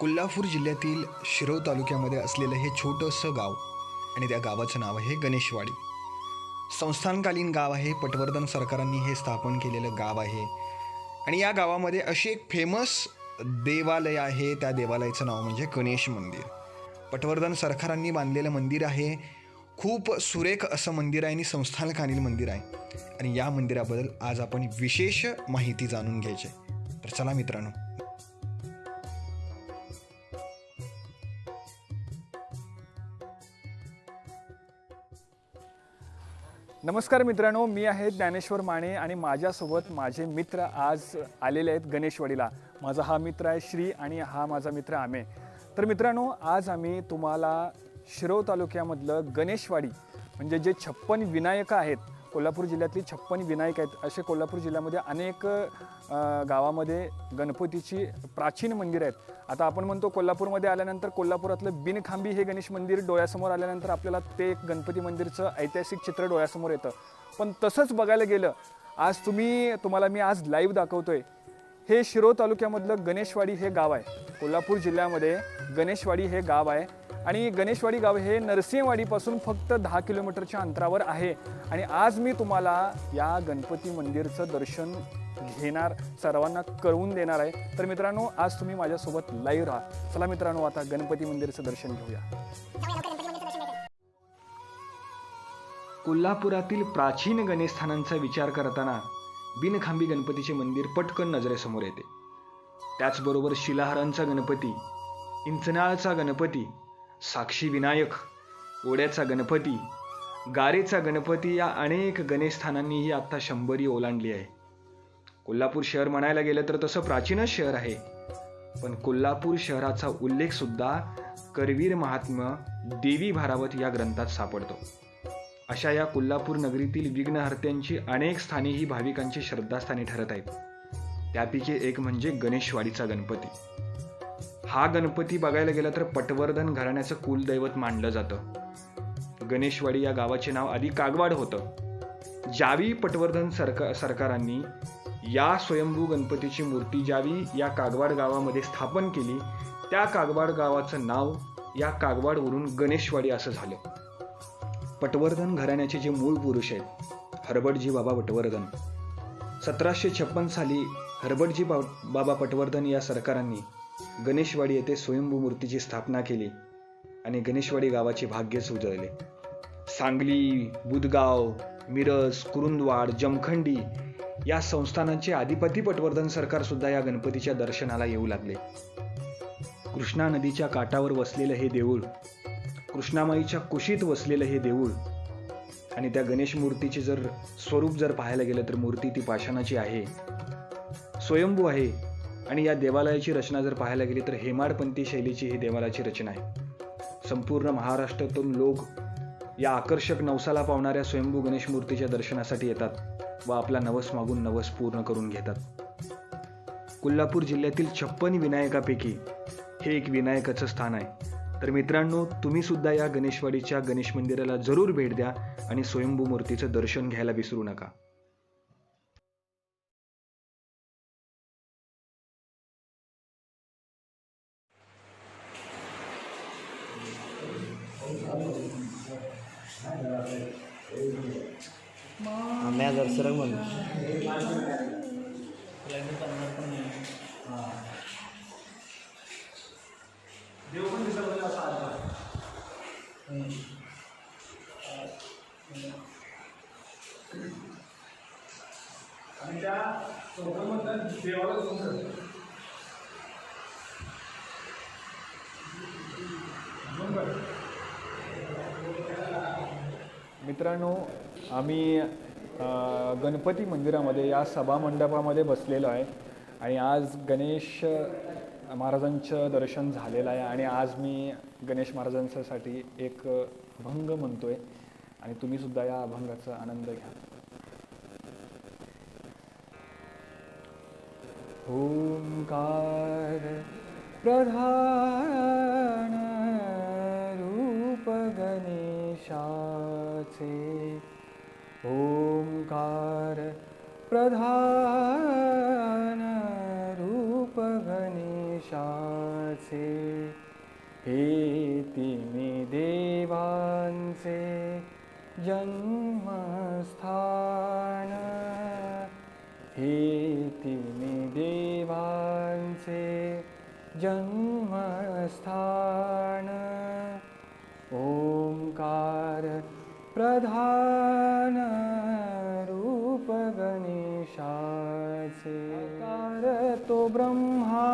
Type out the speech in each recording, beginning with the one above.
कोल्हापूर जिल्ह्यातील शिरव तालुक्यामध्ये असलेलं हे छोटंसं गाव आणि त्या गावाचं नाव आहे गणेशवाडी. संस्थानकालीन गाव आहे पटवर्धन सरकारांनी हे स्थापन केलेलं गाव आहे. आणि या गावामध्ये अशी एक फेमस देवालय आहे त्या देवालयाचं नाव म्हणजे गणेश मंदिर. पटवर्धन सरकारांनी बांधलेलं मंदिर आहे खूप सुरेख असं मंदिर आहे आणि संस्थानकालीन मंदिर आहे. आणि या मंदिराबद्दल आज आपण विशेष माहिती जाणून घ्यायची तर चला मित्रांनो नमस्कार मित्रांनो मी आहे ज्ञानेश्वर माने आणि माझ्यासोबत माझे मित्र आज आलेले आहेत गणेशवाडीला माझा हा मित्र आहे श्री आणि हा माझा मित्र आमे. तर मित्रांनो आज आम्ही तुम्हाला शिरोळ तालुक्यामधलं गणेशवाडी म्हणजे जे छप्पन विनायक आहेत कोल्हापूर जिल्ह्यातली छप्पन विनायक आहेत असे कोल्हापूर जिल्ह्यामध्ये अनेक गावामध्ये गणपतीची प्राचीन मंदिर आहेत. आता आपण म्हणतो कोल्हापूरमध्ये आल्यानंतर कोल्हापुरातलं बिनखांबी हे गणेश मंदिर डोळ्यासमोर आल्यानंतर आपल्याला ते एक गणपती मंदिरचं ऐतिहासिक चित्र डोळ्यासमोर येतं. पण तसंच बघायला गेलं आज तुम्ही तुम्हाला मी आज लाईव्ह दाखवतोय. हे शिरो तालुक्यामधलं गणेशवाडी हे गाव आहे. कोल्हापूर जिल्ह्यामध्ये गणेशवाडी हे गाव आहे. आणि गणेशवाडी गाव हे नरसिंहवाडीपासून फक्त दहा किलोमीटरच्या अंतरावर आहे. आणि आज मी तुम्हाला या गणपती मंदिरचं दर्शन घेणार सर्वांना कळवून देणार आहे. तर मित्रांनो आज तुम्ही माझ्यासोबत लाईव्ह राहा. चला मित्रांनो आता गणपती मंदिरचं दर्शन घेऊया. कोल्हापुरातील प्राचीन गणेशस्थानांचा विचार करताना बिनखांबी गणपतीचे मंदिर पटकन नजरेसमोर येते. त्याचबरोबर शिलाहारांचा गणपती इंचनाळचा गणपती साक्षी विनायक ओढ्याचा गणपती गारेचा गणपती या अनेक गणेशस्थानांनीही आत्ता शंभरी ओलांडली आहे. कोल्हापूर शहर म्हणायला गेलं तर तसं प्राचीनच शहर आहे. पण कोल्हापूर शहराचा उल्लेख सुद्धा करवीर महात्मा देवी भारावत या ग्रंथात सापडतो. अशा या कोल्हापूर नगरीतील विघ्नहर्त्यांची अनेक स्थानी ही भाविकांची श्रद्धास्थानी ठरत आहेत. त्यापैकी एक म्हणजे गणेशवाडीचा गणपती. हा गणपती बघायला गेला तर पटवर्धन घराण्याचं कुलदैवत मानलं जातं. गणेशवाडी या गावाचे नाव आधी कागवाड होतं. ज्यावेळी पटवर्धन सरकार सरकारांनी या स्वयंभू गणपतीची मूर्ती ज्यावेळी या कागवाड गावामध्ये स्थापन केली त्या कागवाड गावाचं नाव या कागवाडवरून गणेशवाडी असं झालं. पटवर्धन घराण्याचे जे मूळ पुरुष आहेत हरबटजी बाबा पटवर्धन. सतराशे छप्पन साली हरबटजी बा बाबा पटवर्धन या सरकारांनी गणेशवाडी येथे स्वयंभू मूर्तीची स्थापना केली आणि गणेशवाडी गावाचे भाग्यच उजळले सांगली बुदगाव मिरज कुरुंदवाड जमखंडी या संस्थानांचे अधिपती पटवर्धन सरकार सुद्धा या गणपतीच्या दर्शनाला येऊ लागले. कृष्णा नदीच्या काठावर वसलेलं हे देऊळ कृष्णामाईच्या कुशीत वसलेलं हे देऊळ आणि त्या गणेश मूर्तीचे जर स्वरूप जर पाहायला गेलं तर मूर्ती ती पाषाणाची आहे. स्वयंभू आहे आणि या देवालयाची रचना जर पाहायला गेली तर हेमाडपंथी शैलीची ही देवालयाची रचना आहे. संपूर्ण महाराष्ट्रातून लोक या आकर्षक नवसाला पावणाऱ्या स्वयंभू गणेश मूर्तीच्या दर्शनासाठी येतात. व आपला नवस मागून नवस पूर्ण करून घेतात. कोल्हापूर जिल्ह्यातील छप्पन विनायकापैकी हे एक विनायकाचं स्थान आहे. तर मित्रांनो तुम्ही सुद्धा या गणेशवाडीच्या गणेश मंदिराला जरूर भेट द्या आणि स्वयंभू मूर्तीचं दर्शन घ्यायला विसरू नका. आम्ही दर्शक म्हणून. आणि त्या देवाला मित्रांनो आम्ही गणपती मंदिरामध्ये या सभामंडपामध्ये बसलेलो आहे. आणि आज गणेश महाराजांचं दर्शन झालेलं आहे आणि आज मी गणेश महाराजांच्यासाठी एक अभंग म्हणतोय. आणि तुम्हीसुद्धा या अभंगाचा आनंद घ्या. ओंकार प्रधान रूप गणेशाचे. ओ प्रधान रूप गणेशाचे हे तिन्ही देवांचे जन्मस्थान. हे तिन्ही देवांचे जन्मस्थान. ओंकार प्रधान ब्रह्मा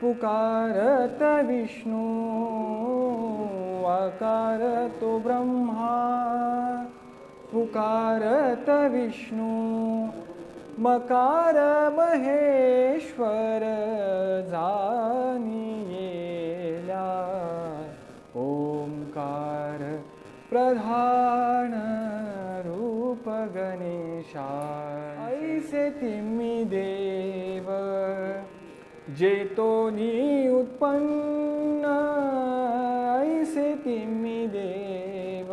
पुकारत विष्णू आकार तो ब्रह्मा पुकारत विष्णू मकार महेश्वर जानियेल्या ओंकार प्रधान रूप गणेशा ऐसे तिम्मी देव ोनि उत्पन्नं स्थितिमिदेव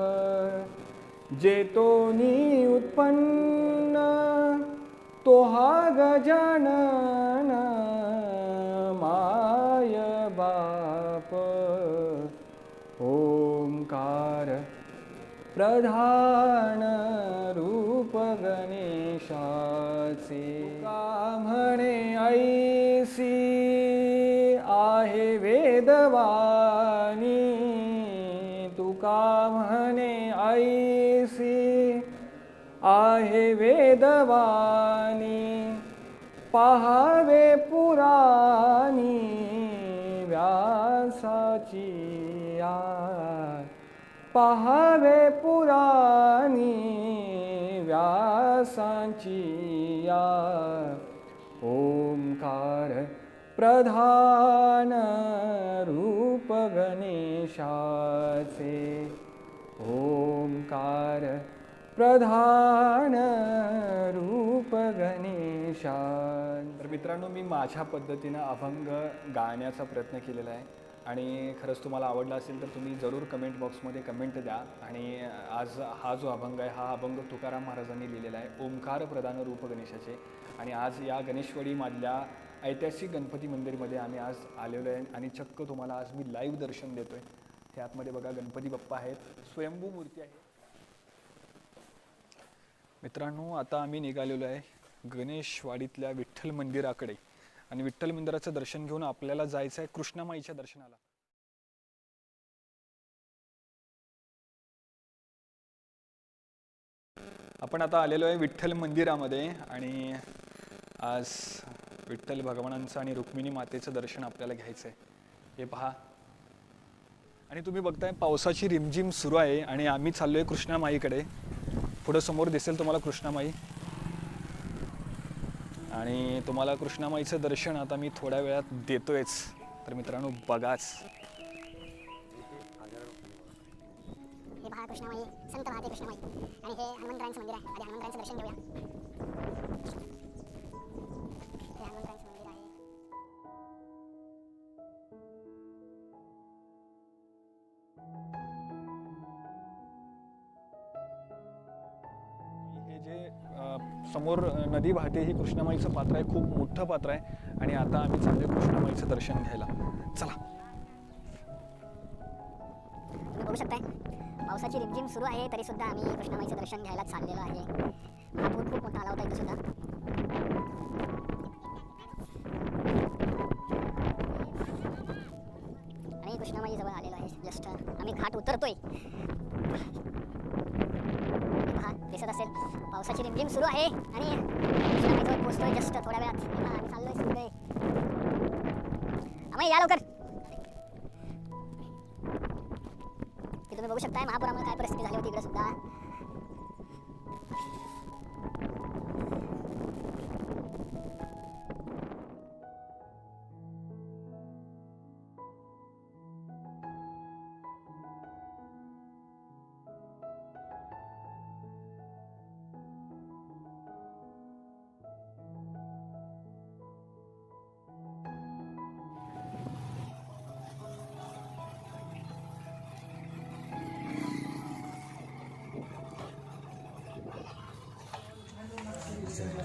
जेतो बाप। ओंकार प्रधान रूप प्रधानरूपगणेशासि आहे वेदवाणी पहावे पुराणी व्यासाची पहावे पुराणी व्यासांची ओंकार प्रधान रूप गणेशाचे ओंकार प्रधान रूप गणेशा तर मित्रांनो मी माझ्या पद्धतीनं अभंग गाण्याचा प्रयत्न केलेला आहे. आणि खरंच तुम्हाला आवडला असेल तर तुम्ही जरूर कमेंट बॉक्समध्ये कमेंट द्या. आणि आज हा जो अभंग आहे हा अभंग तुकाराम महाराजांनी लिहिलेला आहे ओंकार प्रधान रूप गणेशाचे. आणि आज या गणेशवाडीमधल्या ऐतिहासिक गणपती मंदिरमध्ये आम्ही आज आलेलो आहे. आणि चक्क तुम्हाला आज मी लाईव्ह दर्शन देतो आहे हे आतमध्ये बघा गणपती बाप्पा आहेत. स्वयंभू मूर्ती आहे. मित्रांनो आता आम्ही निघालेलो आहे गणेशवाडीतल्या विठ्ठल मंदिराकडे. आणि विठ्ठल मंदिराचं दर्शन घेऊन आपल्याला जायचं आहे कृष्णामाईच्या दर्शनाला. आपण आता आलेलो आहे विठ्ठल मंदिरामध्ये आणि आज विठ्ठल भगवानांचं आणि रुक्मिणी मातेचं दर्शन आपल्याला घ्यायचं आहे. हे पहा. आणि तुम्ही बघताय पावसाची रिमझिम सुरू आहे आणि आम्ही चाललो आहे कृष्णामाईकडे. पुढं समोर दिसेल तुम्हाला कृष्णामाई. आणि तुम्हाला कृष्णामाईचं दर्शन आता मी थोड्या वेळात देतोयच. तर मित्रांनो बघाच. हे पहा कृष्णामाई संत महाते कृष्णामाई. आणि हे हनुमंतरायांचं मंदिर आहे. आधी हनुमंतरायांचं दर्शन घेऊया. समोर नदी वाहते ही कृष्णामाईचं पात्र आहे खूप मोठं पात्र आहे. आणि आता आम्ही चाललोय कृष्णामाईचं दर्शन घ्यायला. चला. बघू शकताय पावसाची रिमझिम सुरू आहे तरी सुद्धा आम्ही कृष्णामाईचं दर्शन घ्यायला चाललेलो आहे. महापूर खूप मोठा आला होता इथं सुद्धा. आणि कृष्णामाई जवळ आलेलो आहे जस्ट आम्ही घाट उतरतोय. दिसत असेल. पावसाची रिमझिम सुरू आहे आणि पोचतोय जस्ट थोड्या वेळात. आम्ही चाललोय सगळे आम्ही या लवकर.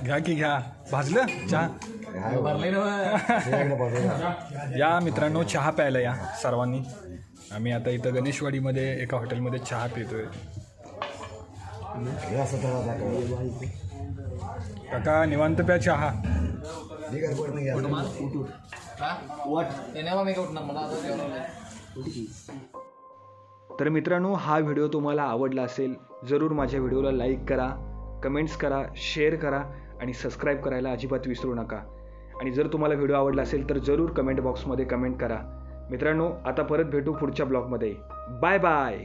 घ्या की घ्या. भाजलं? चहा? या मित्रांनो चहा प्यायला या सर्वांनी. आम्ही आता इथं गणेशवाडीमध्ये एका हॉटेलमध्ये चहा पितोय. काका निवांत प्या चहा. तर मित्रांनो हा व्हिडिओ तुम्हाला आवडला असेल जरूर माझ्या व्हिडिओला लाईक करा कमेंट्स करा शेअर करा. आणि सबस्क्राईब करायला अजिबात विसरू नका. आणि जर तुम्हाला व्हिडिओ आवडला असेल तर जरूर कमेंट बॉक्समध्ये कमेंट करा. मित्रांनो आता परत भेटू पुढच्या ब्लॉगमध्ये बाय बाय